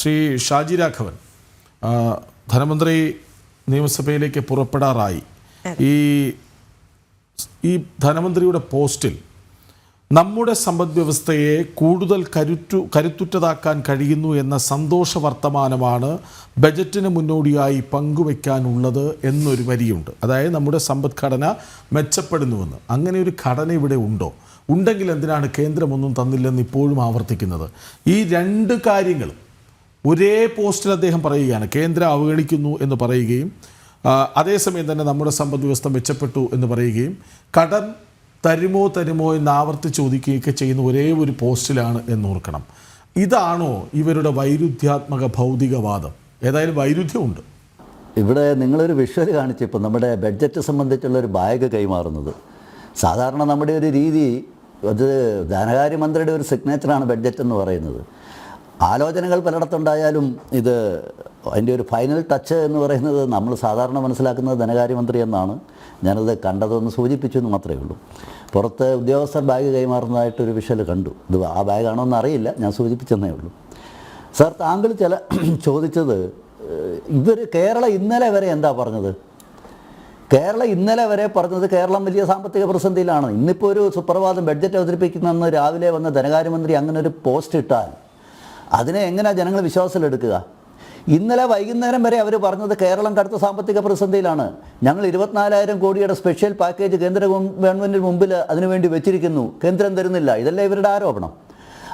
ശ്രീ ഷാജി രാഘവൻ ധനമന്ത്രി നിയമസഭയിലേക്ക് പുറപ്പെടാറായി. ഈ ഈ ധനമന്ത്രിയുടെ പോസ്റ്റിൽ നമ്മുടെ സമ്പദ് വ്യവസ്ഥയെ കൂടുതൽ കരുറ്റു കരുത്തുറ്റതാക്കാൻ കഴിയുന്നു എന്ന സന്തോഷ വർത്തമാനമാണ് ബജറ്റിന് മുന്നോടിയായി പങ്കുവയ്ക്കാനുള്ളത് എന്നൊരു വരിയുണ്ട്. അതായത് നമ്മുടെ സമ്പദ്ഘടന മെച്ചപ്പെടുന്നുവെന്ന്. അങ്ങനെ ഒരു ഘടന ഇവിടെ ഉണ്ടോ? ഉണ്ടെങ്കിൽ എന്തിനാണ് കേന്ദ്രമൊന്നും തന്നില്ലെന്ന് ഇപ്പോഴും ആവർത്തിക്കുന്നത്? ഈ രണ്ട് കാര്യങ്ങളും ഒരേ പോസ്റ്റിൽ അദ്ദേഹം പറയുകയാണ് കേന്ദ്രം അവഗണിക്കുന്നു എന്ന് പറയുകയും അതേസമയം തന്നെ നമ്മുടെ സമ്പദ് വ്യവസ്ഥ മെച്ചപ്പെട്ടു എന്ന് പറയുകയും കടം തരുമോ തരുമോ എന്ന് ആവർത്തി ചോദിക്കുകയൊക്കെ ചെയ്യുന്ന ഒരേ ഒരു പോസ്റ്റിലാണ് എന്നോർക്കണം. ഇതാണോ ഇവരുടെ വൈരുദ്ധ്യാത്മക ഭൗതികവാദം? ഏതായാലും വൈരുദ്ധ്യമുണ്ട്. ഇവിടെ നിങ്ങളൊരു വിഷ്വൽ കാണിച്ചപ്പോൾ നമ്മുടെ ബഡ്ജറ്റ് സംബന്ധിച്ചുള്ള ഒരു ബാഗ് കൈമാറുന്നത്. സാധാരണ നമ്മുടെ ഒരു രീതി അത് ധനകാര്യമന്ത്രിയുടെ ഒരു സിഗ്നേച്ചറാണ് ബഡ്ജറ്റ് എന്ന് പറയുന്നത്. ആലോചനകൾ പലയിടത്തുണ്ടായാലും ഇത് അതിന്റെ ഒരു ഫൈനൽ ടച്ച് എന്ന് പറയുന്നത് നമ്മൾ സാധാരണ മനസ്സിലാക്കുന്നത് ധനകാര്യമന്ത്രി എന്നാണ്. ഞാനത് കണ്ടതൊന്ന് സൂചിപ്പിച്ചു എന്ന് മാത്രമേ ഉള്ളൂ. പുറത്ത് ഉദ്യോഗസ്ഥർ ബാഗ് കൈമാറുന്നതായിട്ടൊരു വിഷൽ കണ്ടു. ഇത് ആ ബാഗാണോ എന്ന് അറിയില്ല. ഞാൻ സൂചിപ്പിച്ചെന്നേ ഉള്ളൂ. സാർ താങ്കൾ ചില ചോദിച്ചത് ഇവർ കേരളം ഇന്നലെ വരെ എന്താ പറഞ്ഞത്? കേരളം ഇന്നലെ വരെ പറഞ്ഞത് കേരളം വലിയ സാമ്പത്തിക പ്രതിസന്ധിയിലാണ്. ഇന്നിപ്പോൾ ഒരു സുപ്രഭാതം ബഡ്ജറ്റ് അവതരിപ്പിക്കുന്നെന്ന് രാവിലെ വന്ന ധനകാര്യമന്ത്രി അങ്ങനെ ഒരു പോസ്റ്റ് ഇട്ടാൽ അതിനെ എങ്ങനെയാണ് ജനങ്ങൾ വിശ്വാസത്തിലെടുക്കുക? ഇന്നലെ വൈകുന്നേരം വരെ അവർ പറഞ്ഞത് കേരളം കടുത്ത സാമ്പത്തിക പ്രതിസന്ധിയിലാണ്. ഞങ്ങൾ ഇരുപത്തിനാലായിരം കോടിയുടെ സ്പെഷ്യൽ പാക്കേജ് കേന്ദ്ര ഗവൺമെന്റിന് മുമ്പിൽ അതിനുവേണ്ടി വെച്ചിരിക്കുന്നു. കേന്ദ്രം തരുന്നില്ല. ഇതല്ലേ ഇവരുടെ ആരോപണം.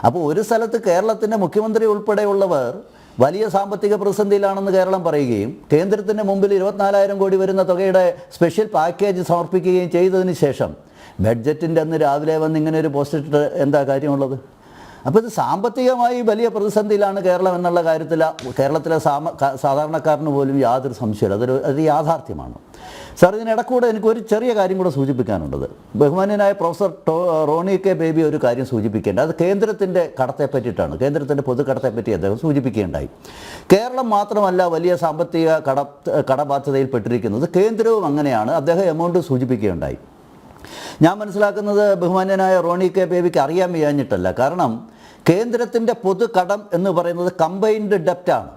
അപ്പോൾ ഒരു സ്ഥലത്ത് കേരളത്തിന്റെ മുഖ്യമന്ത്രി ഉൾപ്പെടെയുള്ളവർ വലിയ സാമ്പത്തിക പ്രതിസന്ധിയിലാണെന്ന് കേരളം പറയുകയും കേന്ദ്രത്തിന്റെ മുമ്പിൽ ഇരുപത്തിനാലായിരം കോടി വരുന്ന തുകയുടെ സ്പെഷ്യൽ പാക്കേജ് സമർപ്പിക്കുകയും ചെയ്തതിന് ശേഷം ബഡ്ജറ്റിന്റെ അന്ന് രാവിലെ വന്ന് ഇങ്ങനെ ഒരു പോസ്റ്റ് ഇട്ടിട്ട് എന്താ കാര്യമുള്ളത്? അപ്പോൾ ഇത് സാമ്പത്തികമായി വലിയ പ്രതിസന്ധിയിലാണ് കേരളം എന്നുള്ള കാര്യത്തിൽ കേരളത്തിലെ സാമ സാധാരണക്കാരന് പോലും യാതൊരു സംശയമില്ല. അതൊരു അത് യാഥാർത്ഥ്യമാണ്. സാർ ഇതിനിടക്കൂടെ എനിക്ക് ഒരു ചെറിയ കാര്യം കൂടെ സൂചിപ്പിക്കാനുള്ളത് ബഹുമാന്യനായ പ്രൊഫസർ റോണി കെ ബേബി ഒരു കാര്യം സൂചിപ്പിക്കേണ്ട. അത് കേന്ദ്രത്തിന്റെ കടത്തെ പറ്റിയിട്ടാണ്. കേന്ദ്രത്തിന്റെ പൊതുക്കടത്തെ പറ്റി അദ്ദേഹം സൂചിപ്പിക്കുകയുണ്ടായി. കേരളം മാത്രമല്ല വലിയ സാമ്പത്തിക കട കടബാധ്യതയിൽപ്പെട്ടിരിക്കുന്നത് കേന്ദ്രവും അങ്ങനെയാണ്. അദ്ദേഹം എമൗണ്ട് സൂചിപ്പിക്കുകയുണ്ടായി. ഞാൻ മനസ്സിലാക്കുന്നത് ബഹുമാന്യനായ റോണി കെ ബേബിക്ക് അറിയാൻ വയ്യാഞ്ഞിട്ടല്ല. കാരണം കേന്ദ്രത്തിന്റെ പൊതുകടം എന്ന് പറയുന്നത് കമ്പൈൻഡ് ഡെപ്റ്റാണ്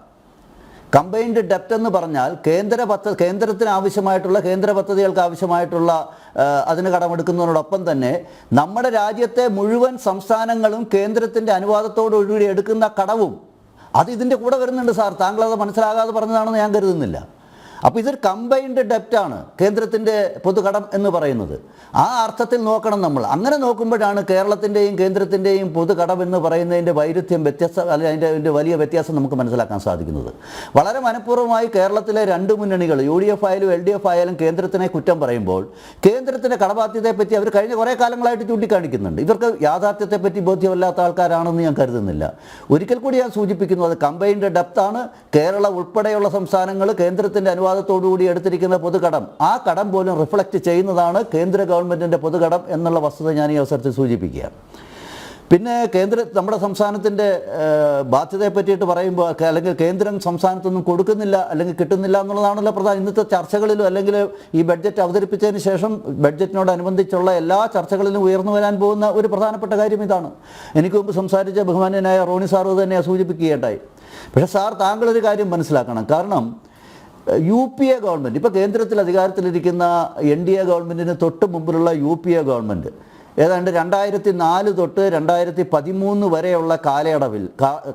കമ്പൈൻഡ് ഡെപ്റ്റ് എന്ന് പറഞ്ഞാൽ കേന്ദ്ര പദ്ധ കേന്ദ്രത്തിന് ആവശ്യമായിട്ടുള്ള കേന്ദ്ര പദ്ധതികൾക്ക് ആവശ്യമായിട്ടുള്ള അതിന് കടമെടുക്കുന്നതിനോടൊപ്പം തന്നെ നമ്മുടെ രാജ്യത്തെ മുഴുവൻ സംസ്ഥാനങ്ങളും കേന്ദ്രത്തിന്റെ അനുവാദത്തോടുകൂടി എടുക്കുന്ന കടവും അത് ഇതിന്റെ കൂടെ വരുന്നുണ്ട് സാർ. താങ്കളത് മനസ്സിലാകാതെ പറഞ്ഞതാണെന്ന് ഞാൻ കരുതുന്നില്ല. അപ്പോൾ ഇതൊരു കമ്പൈൻഡ് ഡെപ്റ്റാണ് കേന്ദ്രത്തിന്റെ പൊതുകടം എന്ന് പറയുന്നത്. ആ അർത്ഥത്തിൽ നോക്കണം നമ്മൾ. അങ്ങനെ നോക്കുമ്പോഴാണ് കേരളത്തിന്റെയും കേന്ദ്രത്തിന്റെയും പൊതുകടം എന്ന് പറയുന്നതിന്റെ വൈരുദ്ധ്യം വ്യത്യസ്ത അല്ലെങ്കിൽ അതിന്റെ അതിന്റെ വലിയ വ്യത്യാസം നമുക്ക് മനസ്സിലാക്കാൻ സാധിക്കുന്നത്. വളരെ മനഃപൂർവമായി കേരളത്തിലെ രണ്ട് മുന്നണികൾ യു ഡി എഫ് ആയാലും എൽ ഡി എഫ് ആയാലും കേന്ദ്രത്തിനെ കുറ്റം പറയുമ്പോൾ കേന്ദ്രത്തിന്റെ കടബാധ്യതയെപ്പറ്റി അവർ കഴിഞ്ഞ കുറേ കാലങ്ങളായിട്ട് ചൂണ്ടിക്കാണിക്കുന്നുണ്ട്. ഇവർക്ക് യാഥാർത്ഥ്യത്തെപ്പറ്റി ബോധ്യമല്ലാത്ത ആൾക്കാരാണെന്ന് ഞാൻ കരുതുന്നില്ല. ഒരിക്കൽ കൂടി ഞാൻ സൂചിപ്പിക്കുന്നു അത് കമ്പൈൻഡ് ഡെപ്താണ് കേരള ഉൾപ്പെടെയുള്ള സംസ്ഥാനങ്ങൾ കേന്ദ്രത്തിന്റെ അനുവാദത്തോടുകൂടി എടുത്തിരിക്കുന്ന പൊതുകടം. ആ കടം പോലും റിഫ്ലക്റ്റ് ചെയ്യുന്നതാണ് കേന്ദ്ര ഗവൺമെന്റിന്റെ പൊതുകടം എന്നുള്ള വസ്തുത ഞാൻ ഈ അവസരത്തിൽ സൂചിപ്പിക്കുക പിന്നെ കേന്ദ്ര നമ്മുടെ സംസ്ഥാനത്തിന്റെ ബാധ്യതയെ പറ്റിയിട്ട് പറയുമ്പോൾ അല്ലെങ്കിൽ കേന്ദ്രം സംസ്ഥാനത്തൊന്നും കൊടുക്കുന്നില്ല അല്ലെങ്കിൽ കിട്ടുന്നില്ല എന്നുള്ളതാണല്ലോ പ്രധാന. ഇന്നത്തെ ചർച്ചകളിലും അല്ലെങ്കിൽ ഈ ബഡ്ജറ്റ് അവതരിപ്പിച്ചതിന് ശേഷം ബഡ്ജറ്റിനോടനുബന്ധിച്ചുള്ള എല്ലാ ചർച്ചകളിലും ഉയർന്നു വരാൻ പോകുന്ന ഒരു പ്രധാനപ്പെട്ട കാര്യം ഇതാണ്. എനിക്ക് മുമ്പ് സംസാരിച്ച ബഹുമാന്യനായ റോണി സാറ് തന്നെ സൂചിപ്പിക്കുകയുണ്ടായി. പക്ഷേ സാർ താങ്കളൊരു കാര്യം മനസ്സിലാക്കണം. കാരണം യു പി എ ഗവൺമെന്റ് ഇപ്പോൾ കേന്ദ്രത്തിൽ അധികാരത്തിലിരിക്കുന്ന എൻ ഡി എ ഗവൺമെന്റിന് തൊട്ട് മുമ്പിലുള്ള യു പി എ ഗവൺമെന്റ് ഏതാണ്ട് രണ്ടായിരത്തി നാല് തൊട്ട് രണ്ടായിരത്തി പതിമൂന്ന് വരെയുള്ള കാലയളവിൽ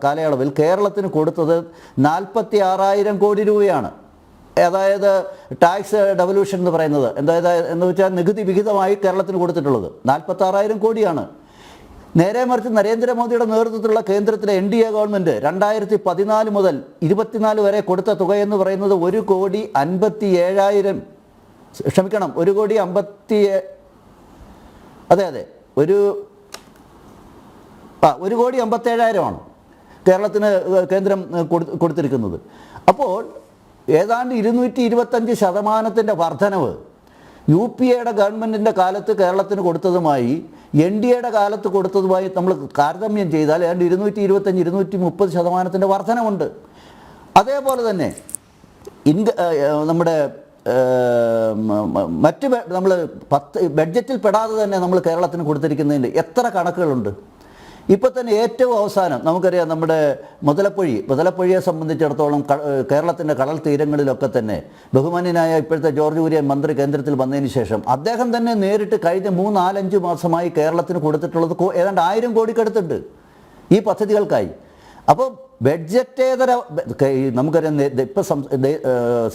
കാലയളവിൽ കേരളത്തിന് കൊടുത്തത് നാൽപ്പത്തി ആറായിരം കോടി രൂപയാണ്. അതായത് ടാക്സ് ഡെവല്യൂഷൻ എന്ന് പറയുന്നത് എന്തായത് എന്ന് വെച്ചാൽ നികുതി വിഹിതമായി കേരളത്തിന് കൊടുത്തിട്ടുള്ളത് നാൽപ്പത്തി കോടിയാണ്. നേരെ മറിച്ച് നരേന്ദ്രമോദിയുടെ നേതൃത്വത്തിലുള്ള കേന്ദ്രത്തിലെ എൻ ഡി എ ഗവൺമെന്റ് രണ്ടായിരത്തി പതിനാല് മുതൽ ഇരുപത്തിനാല് വരെ കൊടുത്ത തുക എന്ന് പറയുന്നത് ഒരു കോടി അൻപത്തി ഏഴായിരം ക്ഷമിക്കണം ഒരു കോടി അമ്പത്തി അതെ അതെ ഒരു ആ ഒരു കോടി അമ്പത്തേഴായിരമാണ് കേരളത്തിന് കേന്ദ്രം കൊടു- കൊടുത്തിരിക്കുന്നത്. അപ്പോൾ ഏതാണ്ട് ഇരുന്നൂറ്റി ഇരുപത്തഞ്ച് ശതമാനത്തിന്റെ വർധനവ് യു പി എയുടെ ഗവൺമെന്റിന്റെ കാലത്ത് കേരളത്തിന് കൊടുത്തതുമായി എൻ ഡി എയുടെ കാലത്ത് കൊടുത്തതുമായി നമ്മൾ താരതമ്യം ചെയ്താൽ ഏതാണ്ട് ഇരുന്നൂറ്റി ഇരുപത്തഞ്ച് ഇരുന്നൂറ്റി മുപ്പത് ശതമാനത്തിന്റെ വർധനമുണ്ട് അതേപോലെ തന്നെ ഇൻക നമ്മുടെ മറ്റ് നമ്മൾ പത്ത് ബഡ്ജറ്റിൽ പെടാതെ തന്നെ നമ്മൾ കേരളത്തിന് കൊടുത്തിരിക്കുന്നതിന്റെ എത്ര കണക്കുകളുണ്ട്? ഇപ്പോൾ തന്നെ ഏറ്റവും അവസാനം നമുക്കറിയാം നമ്മുടെ മുതലപ്പൊഴി മുതലപ്പൊഴിയെ സംബന്ധിച്ചിടത്തോളം കേരളത്തിന്റെ കടൽ തീരങ്ങളിലൊക്കെ തന്നെ ബഹുമാന്യനായ ഇപ്പോഴത്തെ ജോർജ് കുര്യൻ മന്ത്രി കേന്ദ്രത്തിൽ വന്നതിന് ശേഷം അദ്ദേഹം തന്നെ നേരിട്ട് കഴിഞ്ഞ മൂന്ന് നാലഞ്ച് മാസമായി കേരളത്തിന് കൊടുത്തിട്ടുള്ളത് ഏതാണ്ട് ആയിരം കോടിക്കടുത്തുണ്ട് ഈ പദ്ധതികൾക്കായി. അപ്പോൾ ബഡ്ജറ്റേതര നമുക്കറിയാം ഇപ്പം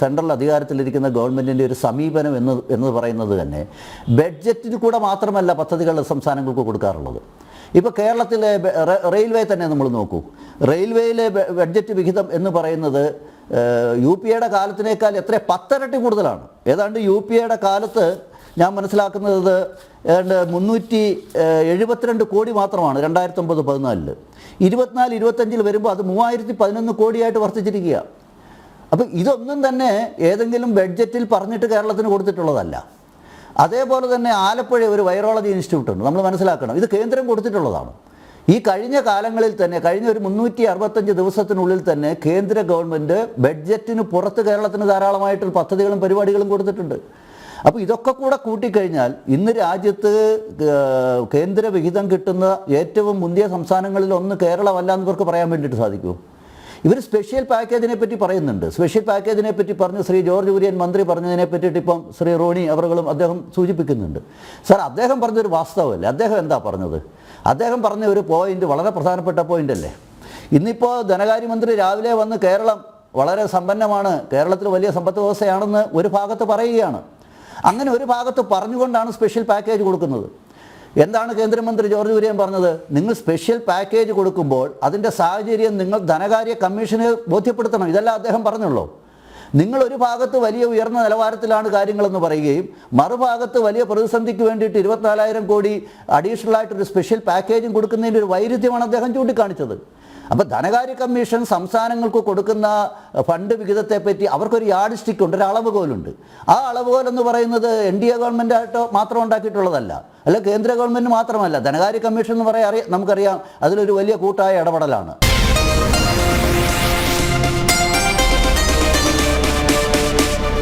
സെൻട്രൽ അധികാരത്തിലിരിക്കുന്ന ഗവൺമെന്റിന്റെ ഒരു സമീപനം എന്ന് എന്ന് പറയുന്നത് തന്നെ ബഡ്ജറ്റിന് കൂടെ മാത്രമല്ല പദ്ധതികൾ സംസ്ഥാനങ്ങൾക്ക് കൊടുക്കാറുള്ളത്. ഇപ്പോൾ കേരളത്തിലെ റെയിൽവേ തന്നെ നമ്മൾ നോക്കൂ. റെയിൽവേയിലെ ബഡ്ജറ്റ് വിഹിതം എന്ന് പറയുന്നത് യു പി എയുടെ കാലത്തിനേക്കാൾ എത്ര? പത്തരട്ടി കൂടുതലാണ്. ഏതാണ്ട് യു പി എയുടെ കാലത്ത് ഞാൻ മനസ്സിലാക്കുന്നത് ഏതാണ്ട് മുന്നൂറ്റി എഴുപത്തിരണ്ട് കോടി മാത്രമാണ് രണ്ടായിരത്തി ഒമ്പത് പതിനാലിൽ ഇരുപത്തിനാല് ഇരുപത്തഞ്ചിൽ വരുമ്പോൾ അത് മൂവായിരത്തി പതിനൊന്ന് കോടിയായിട്ട് വർദ്ധിച്ചിരിക്കുക അപ്പോൾ ഇതൊന്നും തന്നെ ഏതെങ്കിലും ബഡ്ജറ്റിൽ പറഞ്ഞിട്ട് കേരളത്തിന് കൊടുത്തിട്ടുള്ളതല്ല. അതേപോലെ തന്നെ ആലപ്പുഴ ഒരു വൈറോളജി ഇൻസ്റ്റിറ്റ്യൂട്ട് ഉണ്ട്. നമ്മൾ മനസ്സിലാക്കണം ഇത് കേന്ദ്രം കൊടുത്തിട്ടുള്ളതാണ്. ഈ കഴിഞ്ഞ കാലങ്ങളിൽ തന്നെ കഴിഞ്ഞ ഒരു മുന്നൂറ്റി അറുപത്തഞ്ച് ദിവസത്തിനുള്ളിൽ തന്നെ കേന്ദ്ര ഗവൺമെന്റ് ബഡ്ജറ്റിന് പുറത്ത് കേരളത്തിന് ധാരാളമായിട്ട് പദ്ധതികളും പരിപാടികളും കൊടുത്തിട്ടുണ്ട്. അപ്പോൾ ഇതൊക്കെ കൂടെ കൂട്ടിക്കഴിഞ്ഞാൽ ഇന്ന് രാജ്യത്ത് കേന്ദ്ര വിഹിതം കിട്ടുന്ന ഏറ്റവും മുന്തിയ സംസ്ഥാനങ്ങളിൽ ഒന്ന് കേരളമല്ല എന്നിവർക്ക് പറയാൻ വേണ്ടിയിട്ട് സാധിക്കുമോ? ഇവർ സ്പെഷ്യൽ പാക്കേജിനെ പറ്റി പറയുന്നുണ്ട്. സ്പെഷ്യൽ പാക്കേജിനെ പറ്റി പറഞ്ഞ് ശ്രീ ജോർജ് കുര്യൻ മന്ത്രി പറഞ്ഞതിനെ പറ്റിയിട്ട് ഇപ്പം ശ്രീ റോണി അവറുകളും അദ്ദേഹം സൂചിപ്പിക്കുന്നുണ്ട്. സാർ അദ്ദേഹം പറഞ്ഞൊരു വാസ്തവമല്ലേ? അദ്ദേഹം എന്താ പറഞ്ഞത്? അദ്ദേഹം പറഞ്ഞ ഒരു പോയിന്റ് വളരെ പ്രധാനപ്പെട്ട പോയിന്റ് അല്ലേ? ഇന്നിപ്പോൾ ധനകാര്യമന്ത്രി രാവിലെ വന്ന് കേരളം വളരെ സമ്പന്നമാണ്. കേരളത്തിൽ വലിയ സമ്പത്ത് വ്യവസ്ഥയാണെന്ന് ഒരു ഭാഗത്ത് പറയുകയാണ്. അങ്ങനെ ഒരു ഭാഗത്ത് പറഞ്ഞുകൊണ്ടാണ് സ്പെഷ്യൽ പാക്കേജ് കൊടുക്കുന്നത്. എന്താണ് കേന്ദ്രമന്ത്രി ജോർജ് കുര്യൻ പറഞ്ഞത്? നിങ്ങൾ സ്പെഷ്യൽ പാക്കേജ് കൊടുക്കുമ്പോൾ അതിന്റെ സാഹചര്യം നിങ്ങൾ ധനകാര്യ കമ്മീഷന് ബോധ്യപ്പെടുത്തണം. ഇതല്ല അദ്ദേഹം പറഞ്ഞുള്ളൂ. നിങ്ങൾ ഒരു ഭാഗത്ത് വലിയ ഉയർന്ന നിലവാരത്തിലാണ് കാര്യങ്ങളെന്ന് പറയുകയും മറുഭാഗത്ത് വലിയ പ്രതിസന്ധിക്ക് വേണ്ടിയിട്ട് ഇരുപത്തിനാലായിരം കോടി അഡീഷണൽ ആയിട്ടൊരു സ്പെഷ്യൽ പാക്കേജും കൊടുക്കുന്നതിന്റെ ഒരു വൈരുദ്ധ്യമാണ് അദ്ദേഹം ചൂണ്ടിക്കാണിച്ചത്. അപ്പോൾ ധനകാര്യ കമ്മീഷൻ സംസ്ഥാനങ്ങൾക്ക് കൊടുക്കുന്ന ഫണ്ട് വിഹിതത്തെ പറ്റി അവർക്കൊരു യാർഡ് സ്റ്റിക്ക് ഉണ്ട് ഒരു അളവുകോലുണ്ട് ആ അളവുകോൽ പറയുന്നത് എൻ ഡി എ ഗവൺമെന്റായിട്ട് മാത്രം ഉണ്ടാക്കിയിട്ടുള്ളതല്ല. അല്ല കേന്ദ്ര ഗവൺമെന്റ് മാത്രമല്ല. ധനകാര്യ കമ്മീഷൻ എന്ന് പറയാൻ അറിയാം നമുക്കറിയാം അതിലൊരു വലിയ കൂട്ടായ ഇടപെടലാണ്.